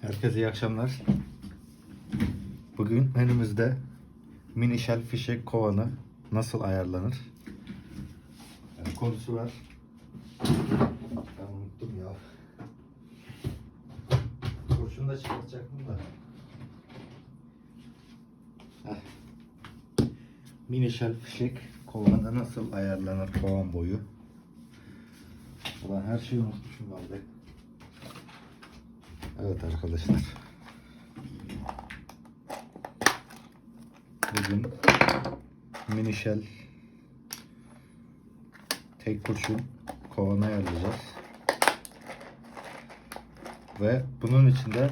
Herkese iyi akşamlar. Bugün menümüzde mini shell fişek kovanı nasıl ayarlanır? Yani konusu var. Ben unuttum ya. Kurşunu da çıkartacaktım da. Mini shell fişek kovanı nasıl ayarlanır kovan boyu? Ulan her şeyi unutmuşum vallahi. Evet arkadaşlar. Bugün mini shell tek kurşun kovana ayarlayacağız. Ve bunun içinde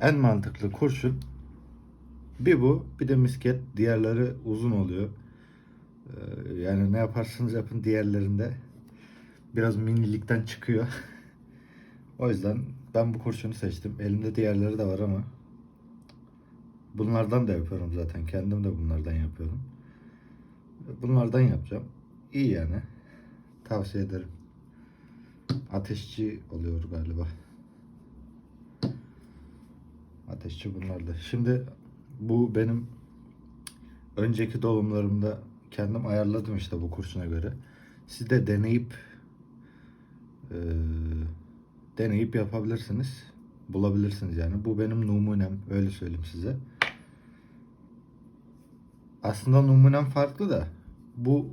en mantıklı kurşun bir bu bir de misket. Diğerleri uzun oluyor. Ee, Yani ne yaparsanız yapın diğerlerinde biraz minilikten çıkıyor. O yüzden ben bu kurşunu seçtim. Elimde diğerleri de var ama bunlardan da yapıyorum zaten. Kendim de bunlardan yapıyorum. Bunlardan yapacağım. İyi yani. Tavsiye ederim. Ateşçi oluyor galiba. Ateşçi bunlardı. Şimdi bu benim önceki dolumlarımda kendim ayarladım işte bu kurşuna göre. Siz de deneyip deneyip yapabilirsiniz. Bulabilirsiniz yani. Bu benim numunem. Öyle söyleyeyim size. Aslında numunem farklı da bu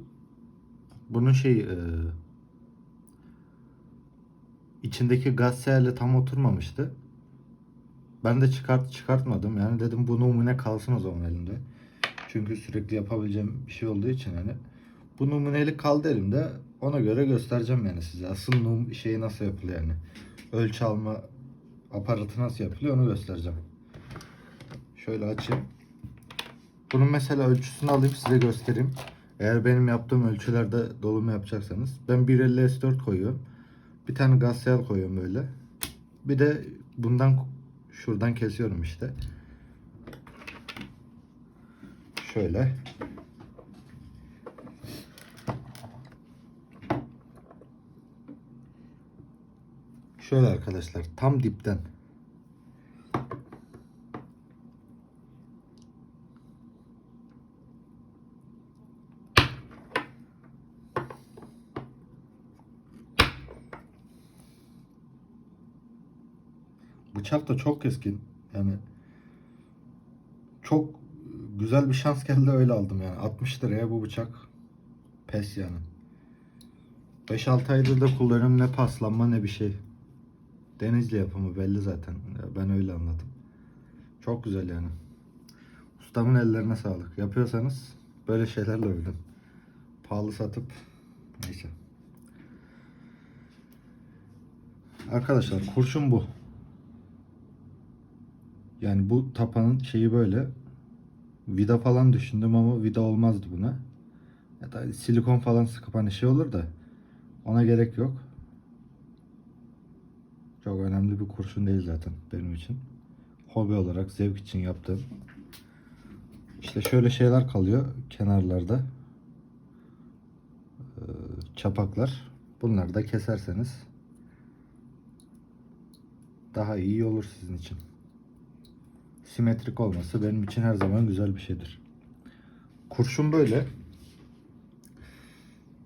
bunun şey e, içindeki gaz seyirle tam oturmamıştı. Ben de çıkart çıkartmadım. Yani dedim bu numune kalsın o zaman elimde. Çünkü sürekli yapabileceğim bir şey olduğu için hani bu numunelik kaldı elimde. Ona göre göstereceğim yani size. Asıl num şeyi nasıl yapılıyor yani. Ölçü alma aparatı nasıl yapılıyor onu göstereceğim. Şöyle açayım. Bunun mesela ölçüsünü alayım size göstereyim. Eğer benim yaptığım ölçülerde dolum yapacaksanız. Ben 1.50 S4 koyuyorum. Bir tane gaz seyal koyuyorum böyle. Bir de bundan şuradan kesiyorum işte. Şöyle. Şöyle arkadaşlar tam dipten Bıçak da çok keskin. Yani çok güzel bir şans geldi öyle aldım yani. 60 liraya bu bıçak pes yani. 5-6 aydır da kullanıyorum ne paslanma ne bir şey. Denizli yapımı belli zaten. Ben öyle anladım. Çok güzel yani. Ustamın ellerine sağlık. Yapıyorsanız böyle şeylerle övdüm. Pahalı satıp neyse. Arkadaşlar kurşun bu. Yani bu tapanın şeyi böyle. Vida falan düşündüm ama vida olmazdı buna. Ya da silikon falan sıkıp hani şey olur da ona gerek yok. Çok önemli bir kurşun değil zaten benim için. Hobi olarak zevk için yaptığım. İşte şöyle şeyler kalıyor kenarlarda. Ee, Çapaklar. Bunları da keserseniz daha iyi olur sizin için. Simetrik olması benim için her zaman güzel bir şeydir. Kurşun böyle.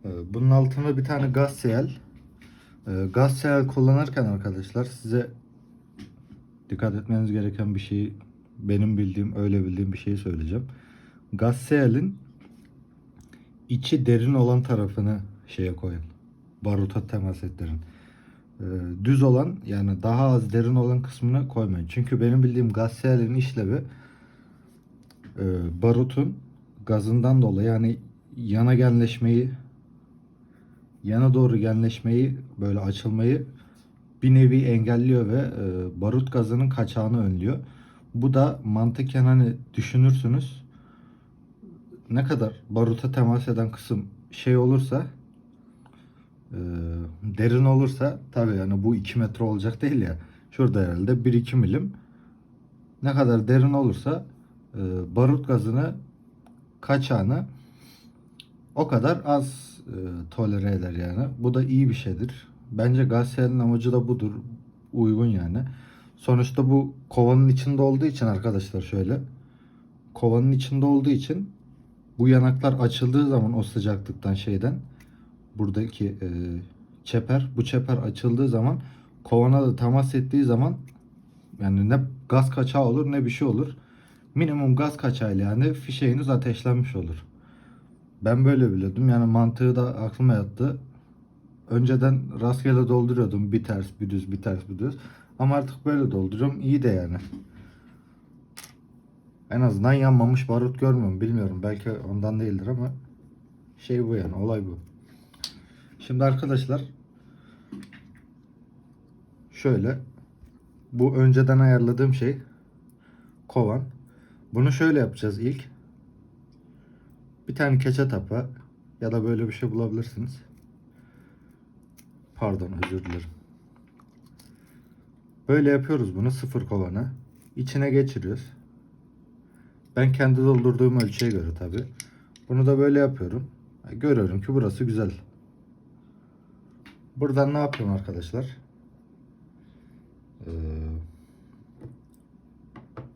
Ee, Bunun altına bir tane gaz seyel Gaz seyal kullanırken arkadaşlar size dikkat etmeniz gereken bir şeyi benim bildiğim öyle bildiğim bir şeyi söyleyeceğim. Gaz seyalin içi derin olan tarafını şeye koyun. Baruta temas ettirin. Ee, düz olan yani daha az derin olan kısmını koymayın. Çünkü benim bildiğim gaz seyalin işlevi e, barutun gazından dolayı yani yana genleşmeyi yana doğru genleşmeyi böyle açılmayı bir nevi engelliyor ve e, barut gazının kaçağını önlüyor. Bu da mantıken hani düşünürsünüz ne kadar baruta temas eden kısım şey olursa e, derin olursa tabi yani bu 2 metre olacak değil ya şurada herhalde 1-2 milim ne kadar derin olursa e, barut gazını kaçağını o kadar az e, tolere eder yani. Bu da iyi bir şeydir. Bence Galatasaray'ın amacı da budur. Uygun yani. Sonuçta bu kovanın içinde olduğu için arkadaşlar şöyle. Kovanın içinde olduğu için bu yanaklar açıldığı zaman o sıcaklıktan şeyden buradaki e, çeper bu çeper açıldığı zaman kovana da temas ettiği zaman yani ne gaz kaçağı olur ne bir şey olur. Minimum gaz kaçağıyla yani fişeğiniz ateşlenmiş olur. Ben böyle biliyordum. Yani mantığı da aklıma yattı. Önceden rastgele dolduruyordum. Bir ters, bir düz, bir ters, bir düz. Ama artık böyle dolduruyorum. İyi de yani. En azından yanmamış barut görmüyorum. Bilmiyorum. Belki ondan değildir ama şey bu yani. Olay bu. Şimdi arkadaşlar şöyle bu önceden ayarladığım şey kovan. Bunu şöyle yapacağız ilk. Bir tane keçe tapa ya da böyle bir şey bulabilirsiniz. Pardon özür dilerim. Böyle yapıyoruz bunu sıfır kovana. İçine geçiriyoruz. Ben kendi doldurduğum ölçüye göre tabi. Bunu da böyle yapıyorum. Görüyorum ki burası güzel. Buradan ne yapıyorum arkadaşlar? Ee,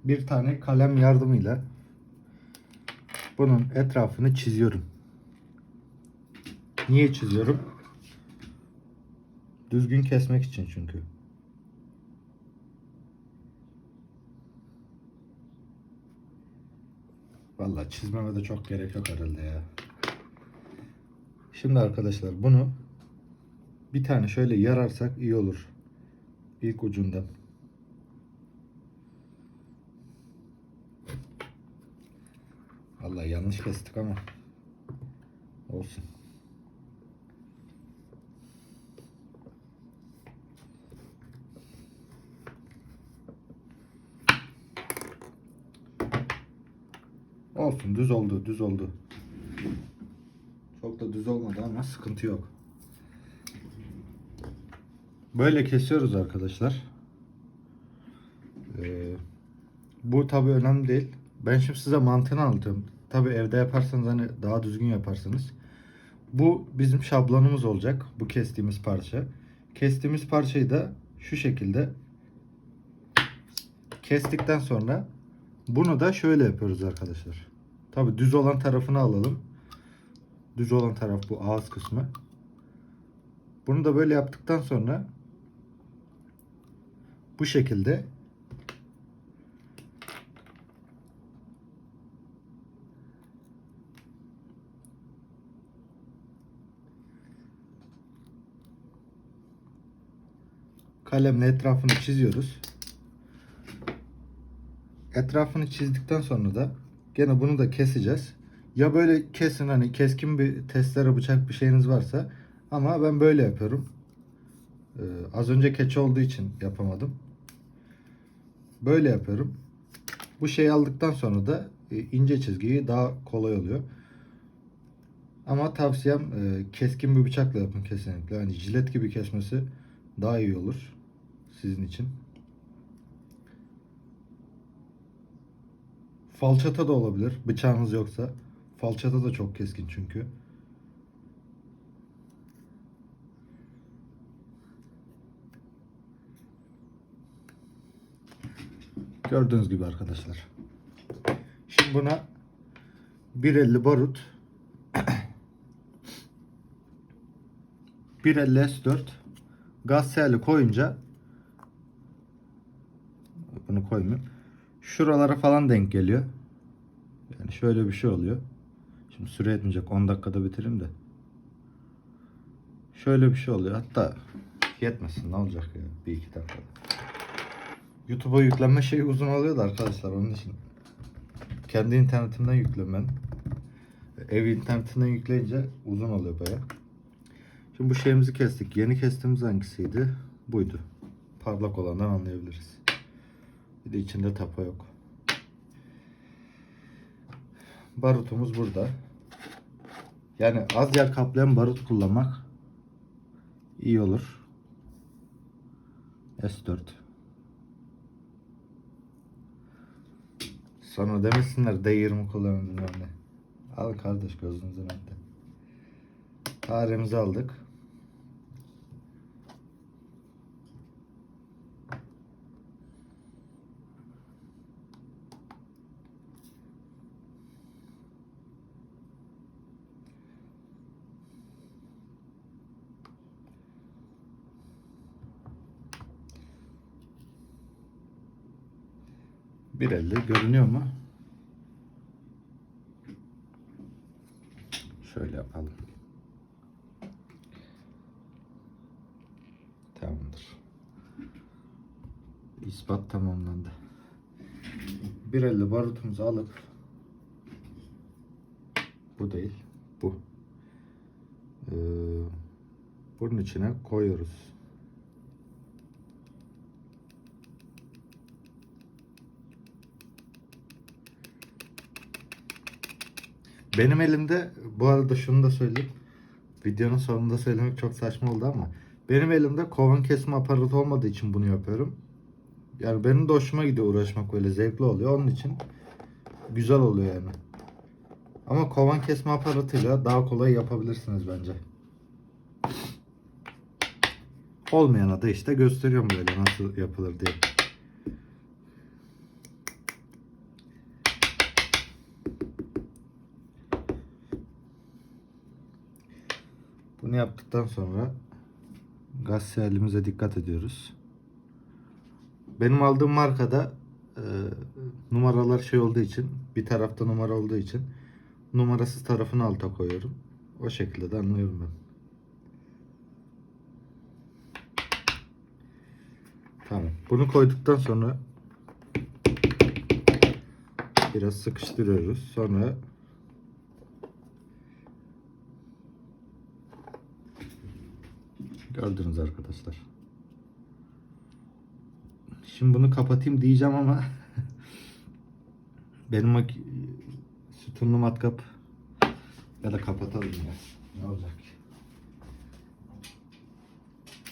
bir tane kalem yardımıyla bunun etrafını çiziyorum. Niye çiziyorum? Düzgün kesmek için çünkü. Vallahi çizmeme de çok gerek yok herhalde ya. Şimdi arkadaşlar bunu bir tane şöyle yararsak iyi olur. İlk ucundan. Vallahi yanlış kestik ama olsun. Olsun düz oldu düz oldu. Çok da düz olmadı ama sıkıntı yok. Böyle kesiyoruz arkadaşlar. Ee, bu tabi önemli değil. Ben şimdi size mantığını anlatıyorum. Tabi evde yaparsanız hani daha düzgün yaparsınız. Bu bizim şablonumuz olacak. Bu kestiğimiz parça. Kestiğimiz parçayı da şu şekilde kestikten sonra bunu da şöyle yapıyoruz arkadaşlar. Tabi düz olan tarafını alalım. Düz olan taraf bu ağız kısmı. Bunu da böyle yaptıktan sonra bu şekilde kalemle etrafını çiziyoruz. Etrafını çizdikten sonra da gene bunu da keseceğiz. Ya böyle kesin hani keskin bir testere bıçak bir şeyiniz varsa ama ben böyle yapıyorum. Ee, az önce keçe olduğu için yapamadım. Böyle yapıyorum. Bu şeyi aldıktan sonra da e, ince çizgiyi daha kolay oluyor. Ama tavsiyem e, keskin bir bıçakla yapın kesinlikle. Hani jilet gibi kesmesi daha iyi olur sizin için. Falçata da olabilir bıçağınız yoksa. Falçata da çok keskin çünkü. Gördüğünüz gibi arkadaşlar. Şimdi buna 1.50 barut 1.50 S4 gaz koyunca bunu koymayayım. Şuralara falan denk geliyor. Yani şöyle bir şey oluyor. Şimdi süre etmeyecek. 10 dakikada bitiririm de. Şöyle bir şey oluyor. Hatta yetmesin ne olacak ya. Bir iki dakikada. YouTube'a yüklenme şeyi uzun oluyor da arkadaşlar onun için. Kendi internetimden yüklemem. Ev internetinden yükleyince uzun oluyor baya. Şimdi bu şeyimizi kestik. Yeni kestiğimiz hangisiydi? Buydu. Parlak olandan anlayabiliriz. Bir de içinde tapa yok. Barutumuz burada. Yani az yer kaplayan barut kullanmak iyi olur. S4. Sonra demesinler D20 kullanın. Al kardeş gözünüzün önünde. Faremizi aldık. 1.50 görünüyor mu? Şöyle yapalım. Tamamdır. İspat tamamlandı. 1.50 barutumuzu alıp bu değil, bu. Ee, bunun içine koyuyoruz. Benim elimde bu arada şunu da söyleyeyim. Videonun sonunda söylemek çok saçma oldu ama benim elimde kovan kesme aparatı olmadığı için bunu yapıyorum. Yani benim de hoşuma gidiyor uğraşmak böyle zevkli oluyor. Onun için güzel oluyor yani. Ama kovan kesme aparatıyla daha kolay yapabilirsiniz bence. Olmayana da işte gösteriyorum böyle nasıl yapılır diye. Bunu yaptıktan sonra gaz selimize dikkat ediyoruz. Benim aldığım markada e, numaralar şey olduğu için bir tarafta numara olduğu için numarasız tarafını alta koyuyorum. O şekilde de anlıyorum ben. Tamam. Bunu koyduktan sonra biraz sıkıştırıyoruz. Sonra gördünüz arkadaşlar. Şimdi bunu kapatayım diyeceğim ama benim sütunlu matkap ya da kapatalım ya. Ne olacak?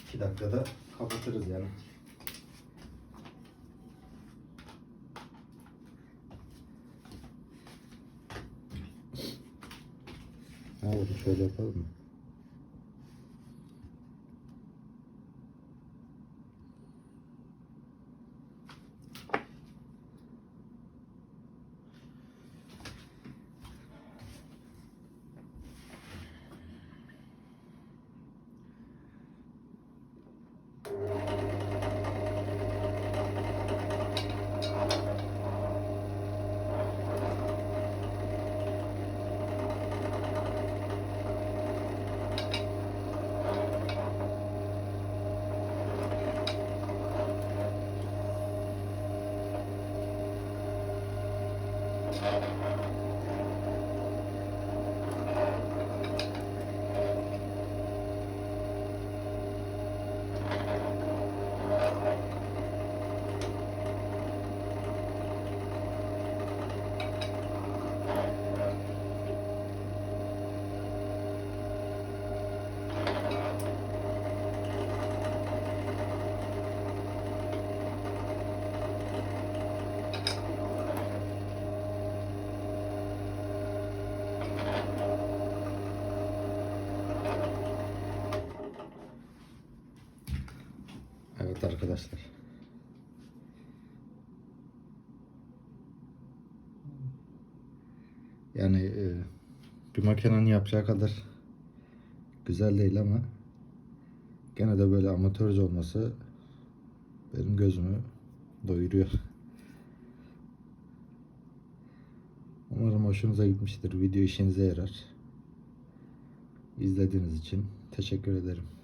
2 dakikada kapatırız yani. Ne oldu? Şöyle yapalım mı? Arkadaşlar. Yani e, bir makinenin yapacağı kadar güzel değil ama gene de böyle amatörce olması benim gözümü doyuruyor. Umarım hoşunuza gitmiştir. Video işinize yarar. İzlediğiniz için teşekkür ederim.